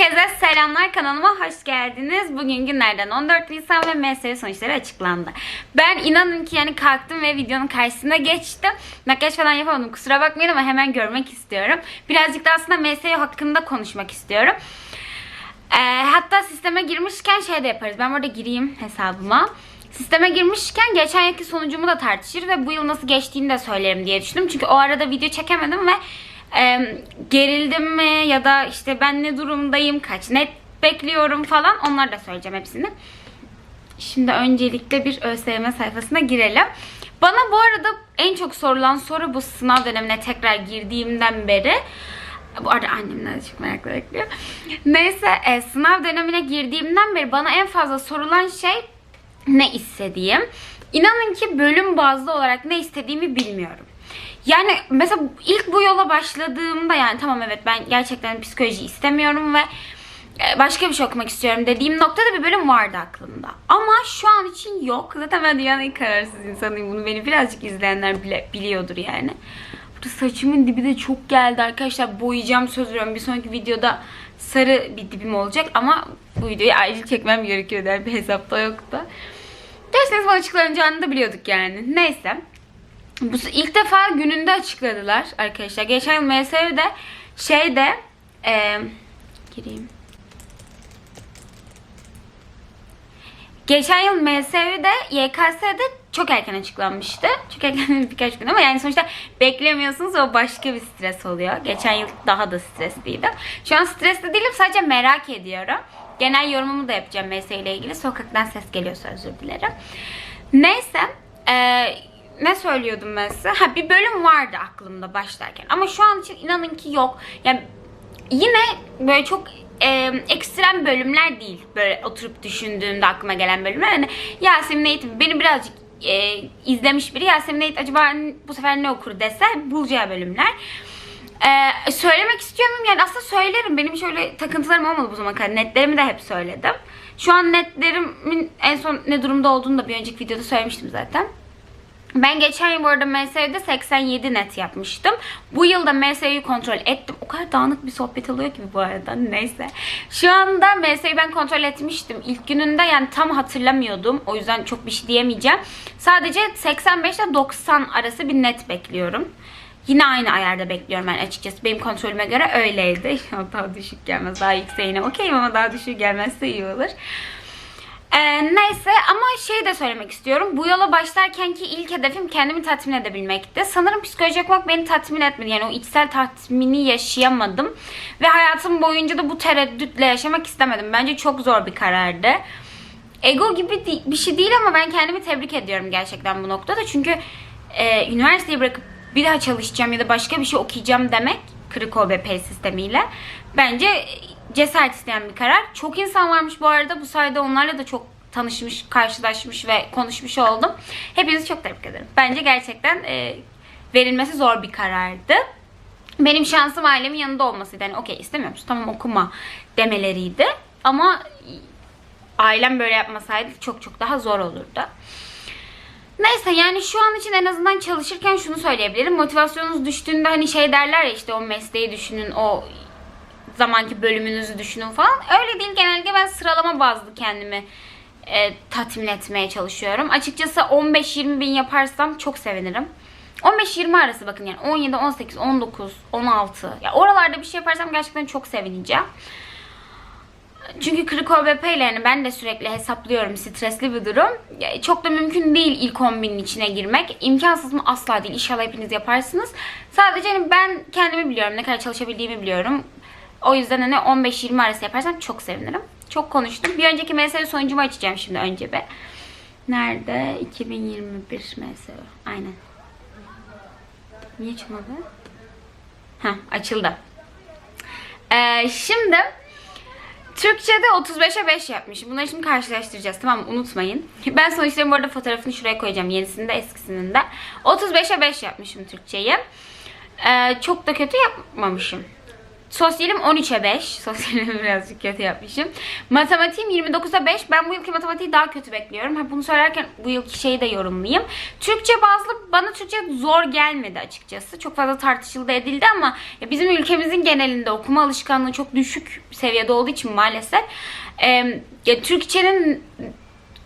Herkese selamlar kanalıma hoş geldiniz. Bugün günlerden 14 Nisan ve MSV sonuçları açıklandı. Ben inanın ki yani kalktım ve videonun karşısına geçtim. Makyaj falan yapamadım kusura bakmayın ama hemen görmek istiyorum. Birazcık da aslında MSV hakkında konuşmak istiyorum. Ee, hatta sisteme girmişken şey de yaparız. Ben burada gireyim hesabıma. Sisteme girmişken geçen yılki sonucumu da tartışır ve bu yıl nasıl geçtiğini de söylerim diye düşündüm. Çünkü o arada video çekemedim ve e, gerildim mi ya da işte ben ne durumdayım, kaç net bekliyorum falan onları da söyleyeceğim hepsini. Şimdi öncelikle bir ÖSYM sayfasına girelim. Bana bu arada en çok sorulan soru bu sınav dönemine tekrar girdiğimden beri. Bu arada annemden azıcık merakla bekliyor. Neyse e, sınav dönemine girdiğimden beri bana en fazla sorulan şey ne istediğim. İnanın ki bölüm bazlı olarak ne istediğimi bilmiyorum. Yani mesela ilk bu yola başladığımda yani tamam evet ben gerçekten psikoloji istemiyorum ve e, başka bir şey okumak istiyorum dediğim noktada bir bölüm vardı aklımda. Ama şu an için yok. Zaten ben dünyanın en kararsız insanıyım. Bunu beni birazcık izleyenler bile biliyordur yani. Burada saçımın dibi de çok geldi arkadaşlar. Boyayacağım söz veriyorum. Bir sonraki videoda sarı bir dibim olacak ama bu videoyu acil çekmem gerekiyor der bir hesapta yoktu. Derseniz bu açıklanacağını da biliyorduk yani. Neyse. Bu ilk defa gününde açıkladılar arkadaşlar. Geçen yıl MSV'de şeyde e, gireyim. Geçen yıl MSV'de YKS'de çok erken açıklanmıştı. Çok erken birkaç gün ama yani sonuçta beklemiyorsunuz o başka bir stres oluyor. Geçen yıl daha da stresliydi. Şu an stresli değilim sadece merak ediyorum. Genel yorumumu da yapacağım MS ile ilgili. Sokaktan ses geliyorsa özür dilerim. Neyse. Eee ne söylüyordum ben size? Ha bir bölüm vardı aklımda başlarken. Ama şu an için inanın ki yok. Yani yine böyle çok e, ekstrem bölümler değil. Böyle oturup düşündüğümde aklıma gelen bölümler. Hani Yasemin Eğitim beni birazcık e, izlemiş biri Yasemin Eğit acaba bu sefer ne okur dese bulacağı bölümler. Ee, söylemek istiyor muyum? Yani aslında söylerim. Benim şöyle takıntılarım olmadı bu zamana kadar. Netlerimi de hep söyledim. Şu an netlerimin en son ne durumda olduğunu da bir önceki videoda söylemiştim zaten. Ben geçen yıl bu arada MSV'de 87 net yapmıştım. Bu yılda MSV'yi kontrol ettim. O kadar dağınık bir sohbet oluyor ki bu arada. Neyse. Şu anda MSV'yi ben kontrol etmiştim. İlk gününde yani tam hatırlamıyordum. O yüzden çok bir şey diyemeyeceğim. Sadece 85 ile 90 arası bir net bekliyorum. Yine aynı ayarda bekliyorum ben açıkçası. Benim kontrolüme göre öyleydi. daha düşük gelmez. Daha yükseğine okeyim ama daha düşük gelmezse iyi olur. Ee, neyse ama şey de söylemek istiyorum. Bu yola başlarkenki ilk hedefim kendimi tatmin edebilmekti. Sanırım psikoloji okumak beni tatmin etmedi. Yani o içsel tatmini yaşayamadım. Ve hayatım boyunca da bu tereddütle yaşamak istemedim. Bence çok zor bir karardı. Ego gibi bir şey değil ama ben kendimi tebrik ediyorum gerçekten bu noktada. Çünkü e, üniversiteyi bırakıp bir daha çalışacağım ya da başka bir şey okuyacağım demek kırık OBP sistemiyle bence cesaret isteyen bir karar. Çok insan varmış bu arada. Bu sayede onlarla da çok tanışmış, karşılaşmış ve konuşmuş oldum. Hepinizi çok tebrik ederim. Bence gerçekten e, verilmesi zor bir karardı. Benim şansım ailemin yanında olmasıydı. Yani okey istemiyor musun? Tamam okuma demeleriydi. Ama ailem böyle yapmasaydı çok çok daha zor olurdu. Neyse yani şu an için en azından çalışırken şunu söyleyebilirim. Motivasyonunuz düştüğünde hani şey derler ya işte o mesleği düşünün, o zamanki bölümünüzü düşünün falan. Öyle değil genellikle ben sıralama bazlı kendimi e, tatmin etmeye çalışıyorum. Açıkçası 15-20 bin yaparsam çok sevinirim. 15-20 arası bakın yani 17, 18, 19, 16. Ya oralarda bir şey yaparsam gerçekten çok sevineceğim. Çünkü kırık OBP ile yani ben de sürekli hesaplıyorum stresli bir durum. Çok da mümkün değil ilk 10 binin içine girmek. İmkansız mı? Asla değil. İnşallah hepiniz yaparsınız. Sadece hani ben kendimi biliyorum. Ne kadar çalışabildiğimi biliyorum. O yüzden hani 15-20 arası yaparsam çok sevinirim. Çok konuştum. Bir önceki MSV sonucumu açacağım şimdi önce bir. Nerede? 2021 MSV. Aynen. Niye çıkmadı? Heh, açıldı. Ee, şimdi Türkçe'de 35'e 5 yapmışım. Bunları şimdi karşılaştıracağız. Tamam mı? Unutmayın. Ben sonuçların bu arada fotoğrafını şuraya koyacağım. Yenisini de eskisinin de. 35'e 5 yapmışım Türkçeyi. Ee, çok da kötü yapmamışım. Sosyalim 13'e 5. Sosyalimi birazcık kötü yapmışım. Matematiğim 29'a 5. Ben bu yılki matematiği daha kötü bekliyorum. Ha, bunu söylerken bu yılki şeyi de yorumlayayım. Türkçe bazlı bana Türkçe zor gelmedi açıkçası. Çok fazla tartışıldı edildi ama ya bizim ülkemizin genelinde okuma alışkanlığı çok düşük seviyede olduğu için maalesef e, ya Türkçenin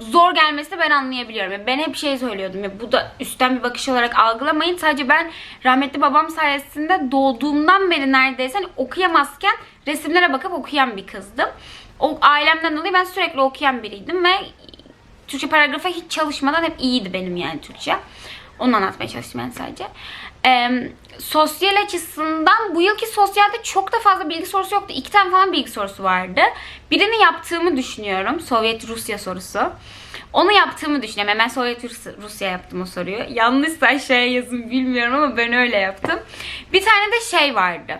zor gelmesini ben anlayabiliyorum. Ben hep şey söylüyordum ya bu da üstten bir bakış olarak algılamayın. Sadece ben rahmetli babam sayesinde doğduğumdan beri neredeyse hani okuyamazken resimlere bakıp okuyan bir kızdım. O ailemden dolayı ben sürekli okuyan biriydim ve Türkçe paragrafa hiç çalışmadan hep iyiydi benim yani Türkçe. Onu anlatmaya çalıştım ben sadece. Ee, sosyal açısından bu yılki sosyalde çok da fazla bilgi sorusu yoktu. İki tane falan bilgi sorusu vardı. Birini yaptığımı düşünüyorum. Sovyet Rusya sorusu. Onu yaptığımı düşünüyorum. Hemen Sovyet Rus- Rusya yaptım o soruyu. Yanlışsa aşağıya yazın bilmiyorum ama ben öyle yaptım. Bir tane de şey vardı.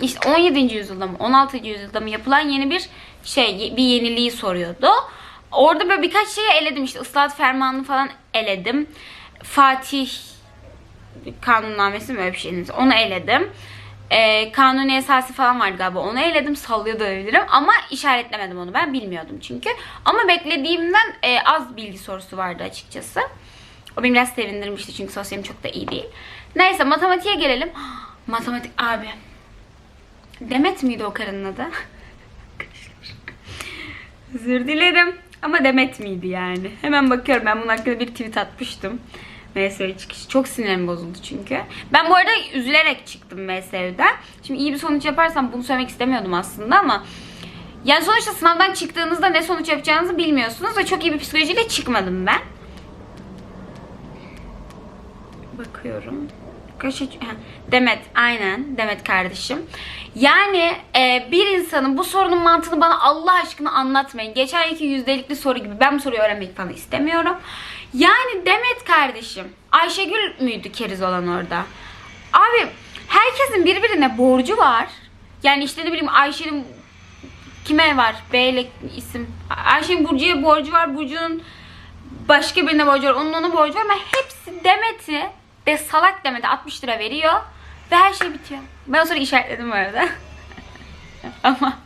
İşte 17. yüzyılda mı 16. yüzyılda mı yapılan yeni bir şey bir yeniliği soruyordu. Orada böyle birkaç şeyi eledim işte ıslahat fermanını falan eledim. Fatih kanunnamesi mi öyle bir şeyiniz onu eledim. Ee, kanuni esası falan vardı galiba onu eledim sallıyor da olabilirim ama işaretlemedim onu ben bilmiyordum çünkü. Ama beklediğimden e, az bilgi sorusu vardı açıkçası. O beni biraz sevindirmişti çünkü sosyalim çok da iyi değil. Neyse matematiğe gelelim. Matematik abi. Demet miydi o karının adı? Özür dilerim. Ama Demet miydi yani? Hemen bakıyorum. Ben bunun hakkında bir tweet atmıştım. MSV çıkışı. Çok sinirim bozuldu çünkü. Ben bu arada üzülerek çıktım MSV'den. Şimdi iyi bir sonuç yaparsam bunu söylemek istemiyordum aslında ama yani sonuçta sınavdan çıktığınızda ne sonuç yapacağınızı bilmiyorsunuz ve çok iyi bir psikolojiyle çıkmadım ben. Bakıyorum. Demet aynen Demet kardeşim. Yani e, bir insanın bu sorunun mantığını bana Allah aşkına anlatmayın. Geçen yılki yüzdelikli soru gibi ben bu soruyu öğrenmek falan istemiyorum. Yani Demet kardeşim Ayşegül müydü keriz olan orada? Abi herkesin birbirine borcu var. Yani işte ne bileyim Ayşe'nin kime var? B ile isim. Ayşe'nin Burcu'ya borcu var. Burcu'nun başka birine borcu var. Onun ona borcu var ama hepsi Demet'i de salak Demet'e 60 lira veriyor ve her şey bitiyor. Ben o sonra işaretledim bu arada. ama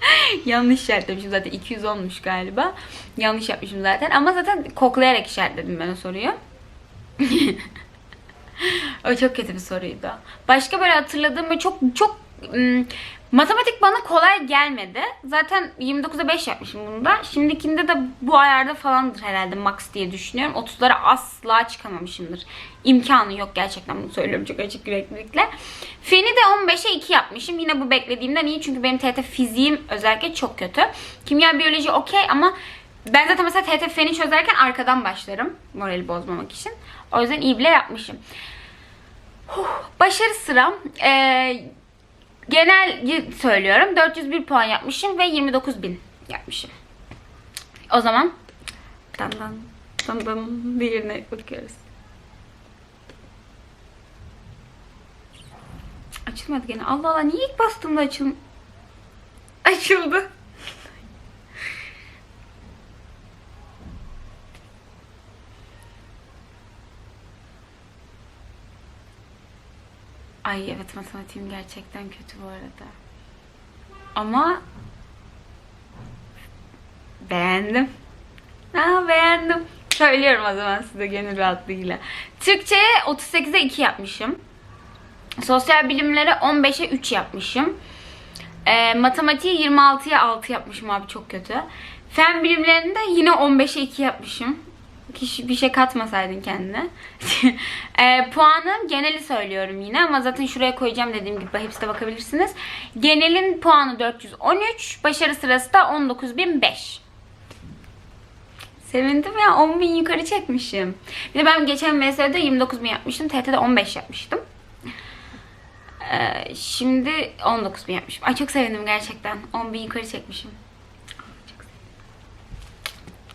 yanlış işaretlemişim zaten 200 olmuş galiba. Yanlış yapmışım zaten ama zaten koklayarak işaretledim ben o soruyu. o çok kötü bir soruydu. Başka böyle hatırladığım ve çok çok ım, matematik bana kolay gelmedi. Zaten 29'a 5 yapmışım bunda. Şimdikinde de bu ayarda falandır herhalde max diye düşünüyorum. 30'lara asla çıkamamışımdır. İmkanı yok gerçekten bunu söylüyorum çok açık yüreklilikle. Feni de 15'e 2 yapmışım. Yine bu beklediğimden iyi çünkü benim TET fiziğim özellikle çok kötü. Kimya biyoloji okey ama ben zaten mesela TET feni çözerken arkadan başlarım. Morali bozmamak için. O yüzden iyi bile yapmışım. Başarı sıram. Ee, genel söylüyorum. 401 puan yapmışım ve 29 bin yapmışım. O zaman dan dan dan dan diğerine bakıyoruz. Açılmadı gene. Allah Allah niye ilk bastığımda açıl... Açıldı. Ay evet matematiğim gerçekten kötü bu arada. Ama beğendim. Aa, beğendim. Söylüyorum o zaman size gönül rahatlığıyla. Türkçe'ye 38'e 2 yapmışım. Sosyal bilimlere 15'e 3 yapmışım. E, matematiği 26'ya 6 yapmışım abi çok kötü. Fen bilimlerinde yine 15'e 2 yapmışım. Kişi bir şey katmasaydın kendine. e, puanı geneli söylüyorum yine ama zaten şuraya koyacağım dediğim gibi hepsine bakabilirsiniz. Genelin puanı 413, başarı sırası da 19005. Sevindim ya 10 bin yukarı çekmişim. Bir de ben geçen MS'de 29 bin yapmıştım. TT'de 15 yapmıştım. Ee, şimdi 19 bin yapmışım. Ay çok sevindim gerçekten. 10 bin yukarı çekmişim. Çok sevindim.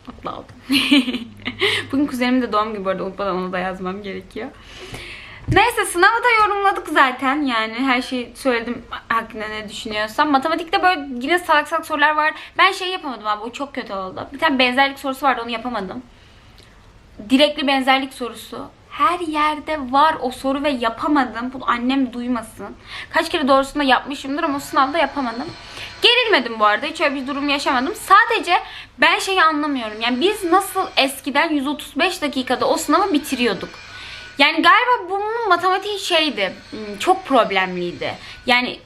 Mutlu oldum. Bugün kuzenimin de doğum günü bu arada unutmadan onu da yazmam gerekiyor. Neyse sınavı da yorumladık zaten yani her şeyi söyledim hakkında ne düşünüyorsam. Matematikte böyle yine salak salak sorular var. Ben şey yapamadım abi o çok kötü oldu. Bir tane benzerlik sorusu vardı onu yapamadım. Direkli benzerlik sorusu. Her yerde var o soru ve yapamadım. Bunu annem duymasın. Kaç kere doğrusunda yapmışımdır ama sınavda yapamadım. Gerilmedim bu arada. Hiç öyle bir durum yaşamadım. Sadece ben şeyi anlamıyorum. Yani biz nasıl eskiden 135 dakikada o sınavı bitiriyorduk. Yani galiba bunun matematiği şeydi. hmm, Çok problemliydi. Yani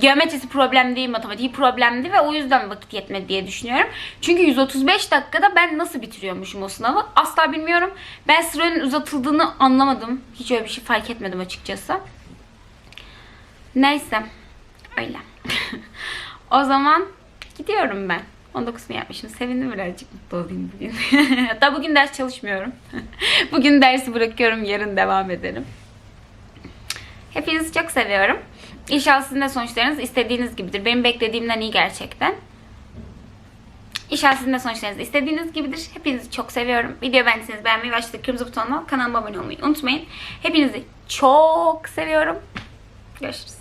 geometrisi problem değil, matematiği problemdi ve o yüzden vakit yetmedi diye düşünüyorum. Çünkü 135 dakikada ben nasıl bitiriyormuşum o sınavı asla bilmiyorum. Ben sürenin uzatıldığını anlamadım. Hiç öyle bir şey fark etmedim açıkçası. Neyse. Öyle. o zaman gidiyorum ben. 19 mu yapmışım? Sevindim birazcık mutlu olayım bugün. Hatta bugün ders çalışmıyorum. bugün dersi bırakıyorum. Yarın devam ederim. Hepinizi çok seviyorum. İnşallah sizin de sonuçlarınız istediğiniz gibidir. Benim beklediğimden iyi gerçekten. İnşallah sizin de sonuçlarınız istediğiniz gibidir. Hepinizi çok seviyorum. Videoyu beğendiyseniz beğenmeyi ve aşağıdaki kırmızı butonuna kanalıma abone olmayı unutmayın. Hepinizi çok seviyorum. Görüşürüz.